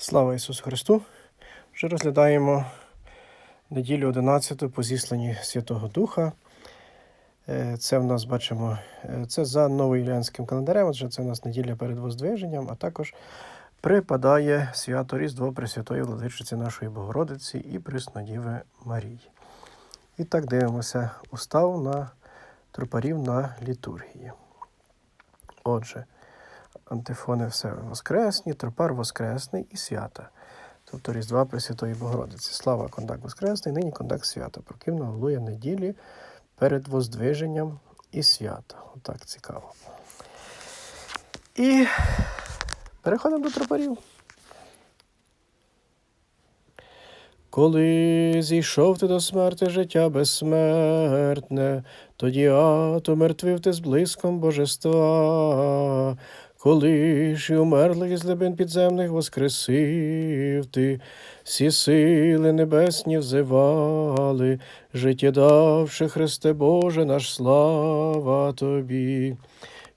Слава Ісусу Христу! Вже розглядаємо неділю 11 по зісланні Святого Духа. Е, Це в нас бачимо, е, це за новоюліанським календарем, отже, це в нас неділя перед Воздвиженням, а також припадає свято Різдво Пресвятої Владичиці нашої Богородиці і Преснодіви Марії. І так дивимося устав на тропарів на літургії. Отже, антифони все воскресні, тропар воскресний і свята. Тобто Різдва Пресвятої Богородиці. Слава кондак Воскресний, нині кондак свята. Прокимна голує неділі перед Воздвиженням і свята. Отак цікаво. І переходимо до тропарів. Коли зійшов ти до смерти життя безсмертне, тоді ад умертвив ти з блиском божества. Коли ж і умерлих із глибин підземних воскресив ти, всі сили небесні взивали, життєдавши Христе Боже наш слава тобі.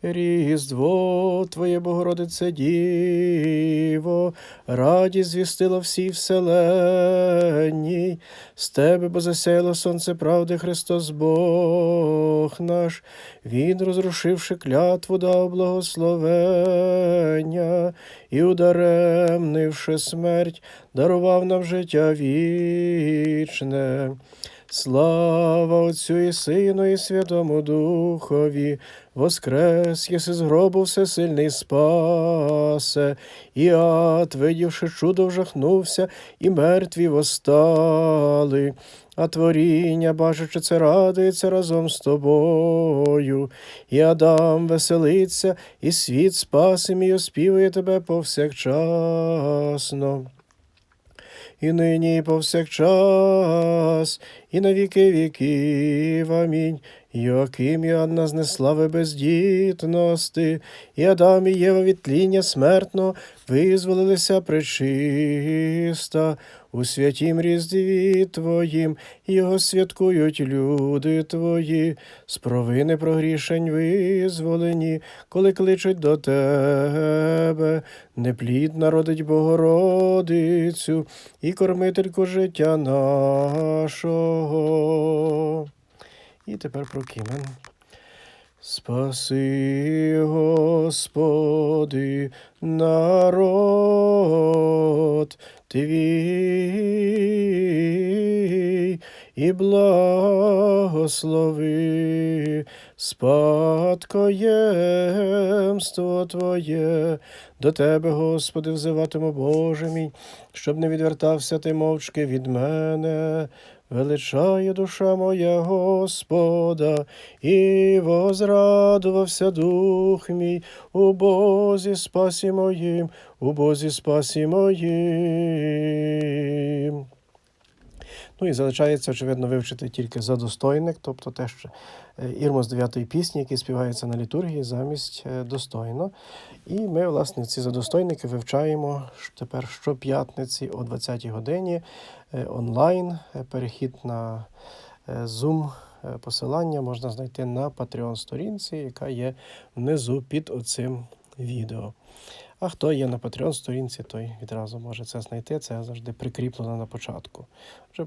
Різдво Твоє Богородице Діво, радість звістила всій вселенній, з тебе, бо засяяло сонце правди Христос Бог наш, Він, розрушивши клятву, дав благословення і ударемнивши смерть, дарував нам життя вічне. Слава Отцю і Сину, і Святому Духові, воскрес єси з гробу всесильний спасе, і ад, видівши чудо, вжахнувся, і мертві восстали, а творіння, бачачи це, радується разом з тобою, і Адам веселиться, і світ спаси мій оспівує тебе повсякчасно. І нині, і повсякчас, і на віки віків. Амінь. Йоаким і Анна з неслави бездітності, і Адам і Єва від тління смертно визволилися пречиста. У святім різдві Твоїм його святкують люди Твої, з провини прогрішень визволені, коли кличуть до Тебе, неплід народить Богородицю і кормительку життя нашого. І тепер про Кімен. Спаси, Господи, народ твій, і благослови спадкоємство Твоє, до Тебе, Господи, взиватиму, Боже мій, щоб не відвертався ти мовчки від мене. Величає душа моя Господа, і возрадувався дух мій у Бозі спасі моїм, у Бозі спасі моїм. Ну і залишається, очевидно, вивчити тільки задостойник, тобто те, що е, ірмо з дев'ятої пісні, який співається на літургії, замість е, достойно. І ми, власне, ці задостойники вивчаємо тепер щоп'ятниці о 20-й годині е, онлайн. Перехід на Zoom посилання можна знайти на Patreon сторінці, яка є внизу під оцим відео. А хто є на Patreon сторінці, той відразу може це знайти. Це завжди прикріплено на початку. Вже,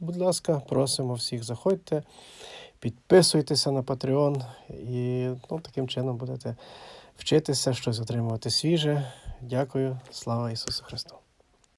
будь ласка, просимо всіх, заходьте, підписуйтеся на Patreon і ну, таким чином будете вчитися, щось отримувати свіже. Дякую, слава Ісусу Христу!